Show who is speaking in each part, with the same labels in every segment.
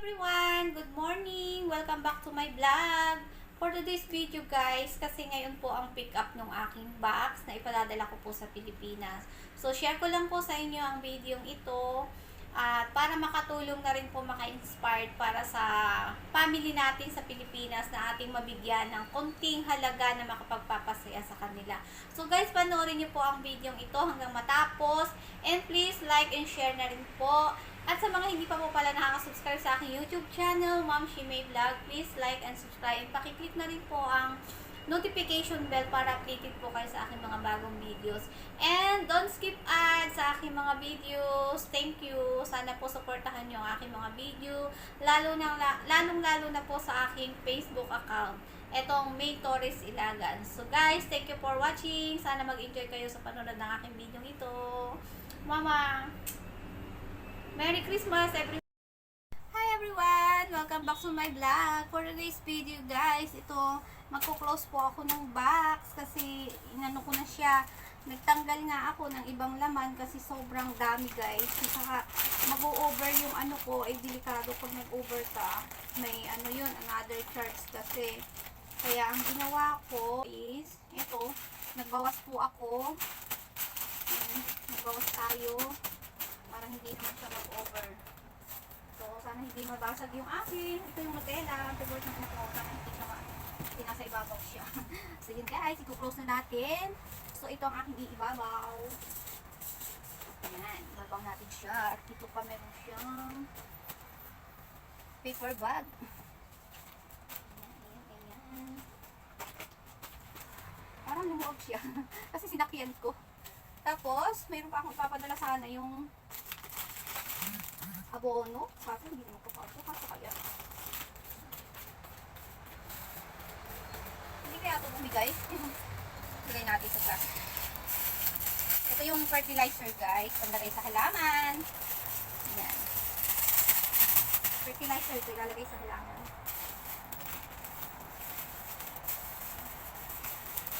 Speaker 1: everyone! Good morning! Welcome back to my vlog! For today's video guys, kasi ngayon po ang pick up ng aking box na ipadadala ko po sa Pilipinas. So share ko lang po sa inyo ang video ito at para makatulong na rin po maka-inspired para sa family natin sa Pilipinas na ating mabigyan ng konting halaga na makapagpapasaya sa kanila. So guys, panoorin niyo po ang video ito hanggang matapos and please like and share na rin po at sa mga hindi pa po pala nakaka-subscribe sa aking YouTube channel, Ma'am Shimei Vlog, please like and subscribe. Pakiclick na rin po ang notification bell para updated po kayo sa aking mga bagong videos. And don't skip ads sa aking mga videos. Thank you. Sana po supportahan niyo ang aking mga video. Lalo na, lalong lalo na po sa aking Facebook account. Etong May Torres Ilagan. So guys, thank you for watching. Sana mag-enjoy kayo sa panonood ng aking video ito. Mama! Merry Christmas everyone! Hi everyone! Welcome back to my vlog. For today's video guys, ito, magko-close po ako ng box kasi inano ko na siya. Nagtanggal nga ako ng ibang laman kasi sobrang dami guys. Saka mag-over yung ano ko, ay delikado pag nag-over ka. May ano yun, another charge kasi. Kaya ang ginawa ko is, ito, nagbawas po ako. Nagbawas tayo para hindi naman siya mag-over. So, sana hindi mabasag yung akin. Ito yung Nutella. Favorite ng ko. Sana hindi siya nasa ibabaw siya. so, yun guys. I-close na natin. So, ito ang aking iibabaw. Ayan. Ibabaw natin siya. At dito pa meron siyang paper bag. Ayan, ayan, ayan. Parang lumuog siya. Kasi sinakyan ko. Tapos, mayroon pa akong papadala sana yung abono. Kaso hindi naman ko kaso. Kaso kaya. Hindi kaya ito bumigay. Bigay natin sa class. Ito yung fertilizer guys. Pandalay sa halaman. Yan. Fertilizer ito ilalagay sa halaman.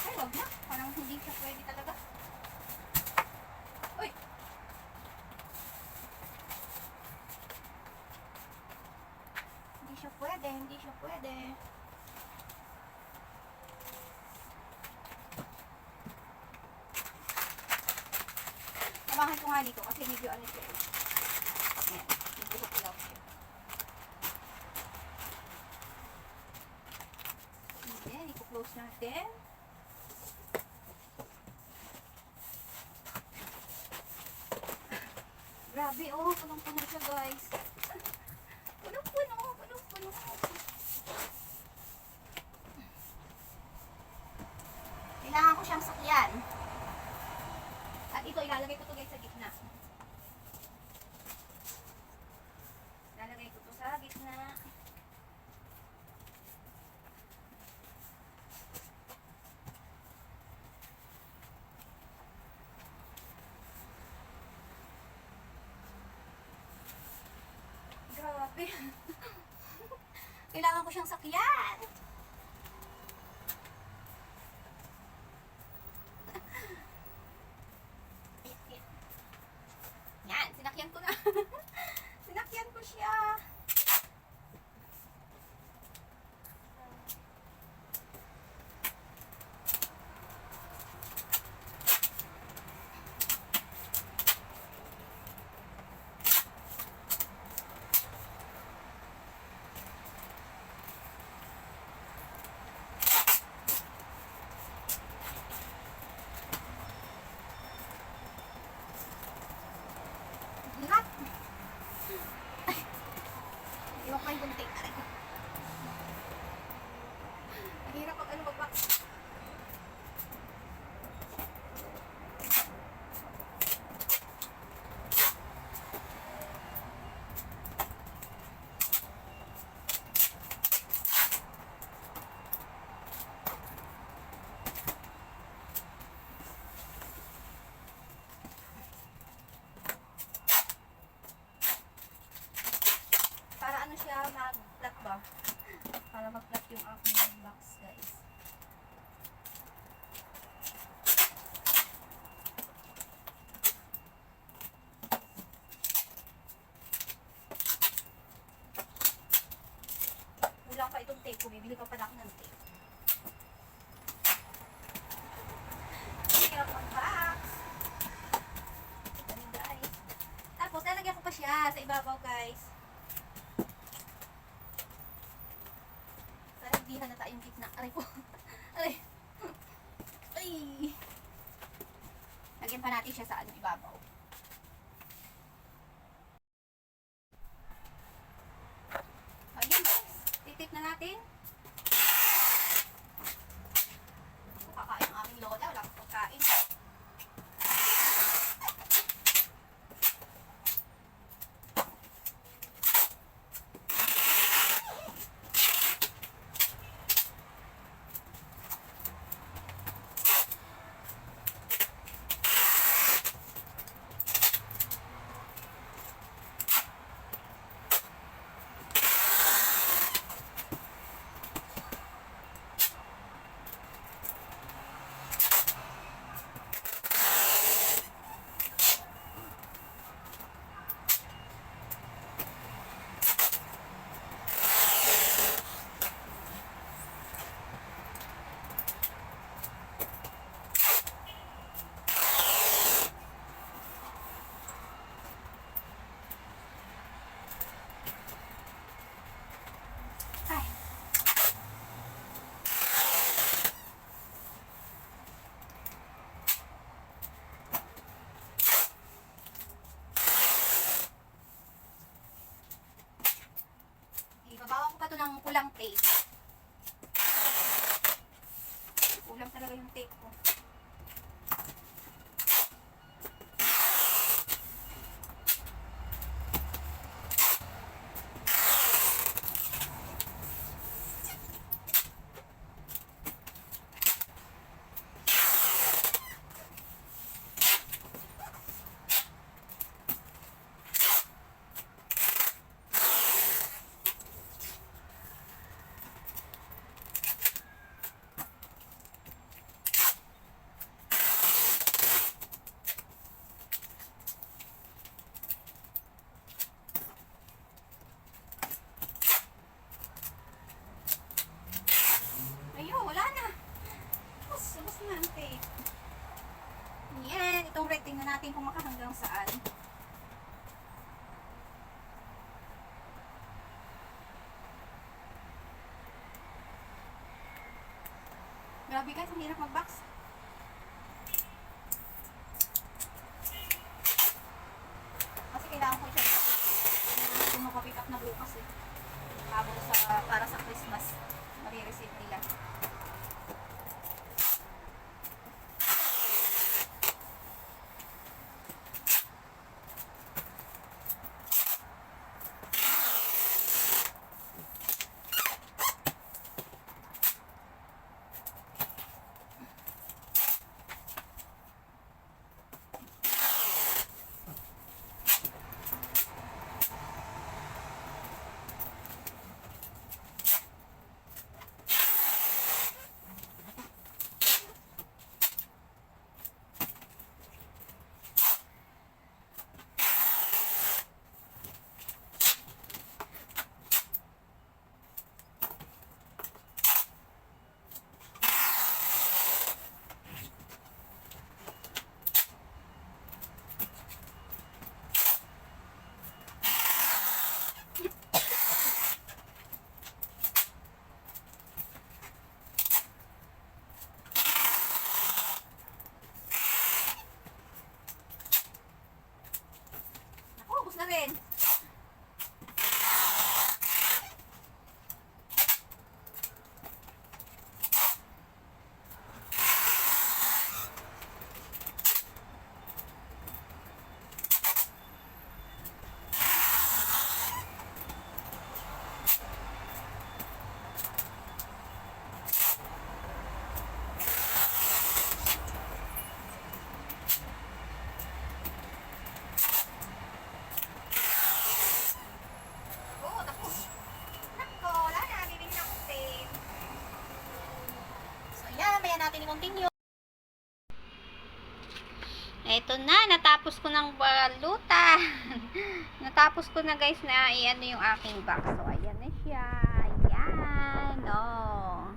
Speaker 1: Ay, wag na. Parang hindi siya pwede talaga. Uy! Hindi siya pwede, hindi siya pwede. Samahan ko nga dito kasi medyo ano siya. eh. Then, i-close natin. Grabe, oh, punong-puno siya, guys. Punong-puno, punong-puno. Kailangan ko siyang sakyan. At ito, ilalagay ko to guys sa gitna. Ilalagay ko to sa gitna. Grabe. Kailangan ko siyang sakyan. Yan, sinakyan ko na. sinakyan ko siya. Hirap. Yung gunting. Aray hirap pag ano pagpak. Para ano siya mag-flat ba? Para mag-flat yung aking box guys. Tape. Bumibili pa pala ako ng tape. Guys. Tapos, lalagyan ko pa siya sa ibabaw, guys. Para hindi halata yung gitna. Aray ko. Aray. Ay. Lagyan pa natin siya sa ano, ibabaw. Ayan guys. Titip na natin. Kakain ang aming lola. Wala akong pagkain. Ay. Ibabawan ko pa to ng pulang tape. Kulang talaga yung tape ko. Ayun, wala na. Tapos, labas na ang tape. Yan, itong red, tingnan makahanggang saan. Grabe guys, ang hirap mag-box. Natin i-continue. Eto na, natapos ko ng balutan. natapos ko na guys na i-ano yung aking box. So, ayan na siya. Ayan. Yan, oh.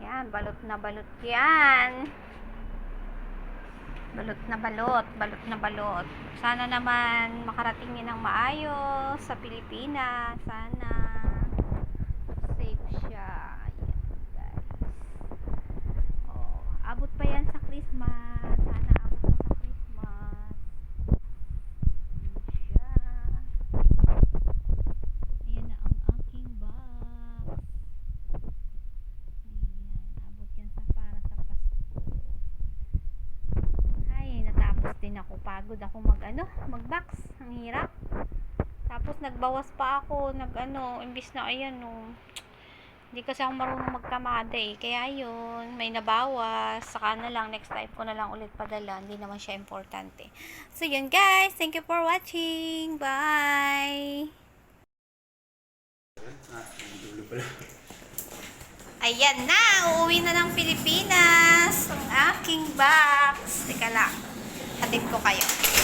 Speaker 1: Yan, balot na balot yan. Balot na balot, balot na balot. Sana naman makarating yun ng maayos sa Pilipinas. Sana safe siya. Ayan, guys. Oh, abot pa yan sa Christmas. Sana abot pa sa Christmas. Ayan. Ayan na ang aking box. Ayan, abot yan sa para sa Pasko. Ay, natapos din ako. Pagod ako mag ano, mag-box. Ang hirap. Tapos nagbawas pa ako, nag ano, imbis na ayan no. Hindi kasi ako marunong magkamada eh. Kaya yun, may nabawas. Saka na lang, next time ko na lang ulit padala. Hindi naman siya importante. So yun guys, thank you for watching. Bye! Ayan na, uuwi na ng Pilipinas ang aking box. Teka lang, hatid ko kayo.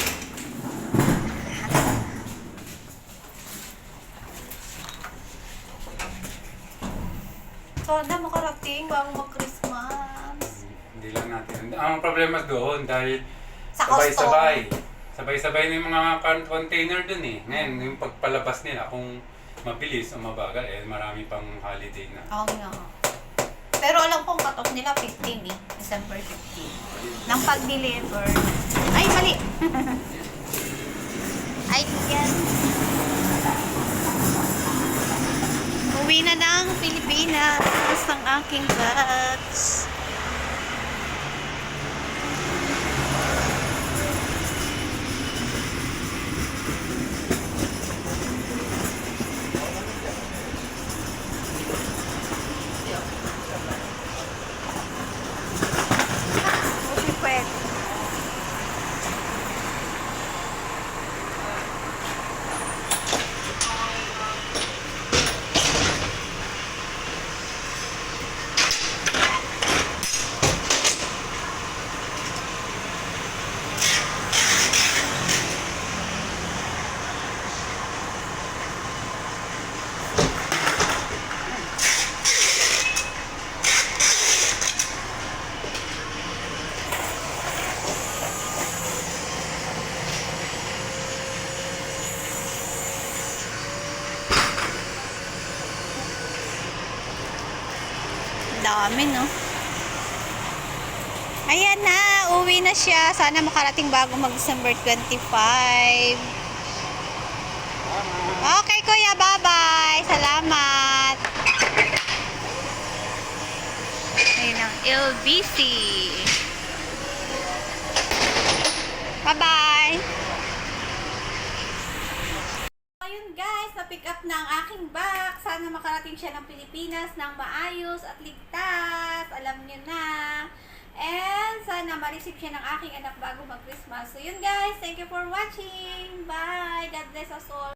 Speaker 1: Sana makarating bago mag-Christmas.
Speaker 2: Hindi lang natin. Ang problema doon dahil
Speaker 1: Sa
Speaker 2: sabay-sabay. Sabay-sabay na yung mga con- container doon eh. Ngayon, yung pagpalabas nila, kung mabilis o mabagal, eh marami pang holiday na.
Speaker 1: Oo nga. Pero alam kong cut-off nila 15 eh. December 15. Nang pag-deliver. Ay, mali! Ay, yan. Uwi na ng Pilipinas ang aking batch. Hindi pwede. Dami, no? Ayan na, uwi na siya. Sana makarating bago mag-December 25. Okay, kuya. Bye-bye. Salamat. Ayun ang LBC. Bye-bye. Ayun guys, na-pick up na ang aking bag. Sana makarating siya ng Pilipinas ng maayos at ligtas. Alam niyo na. And sana ma-receive siya ng aking anak bago mag-Christmas. So yun guys, thank you for watching. Bye! God bless us all.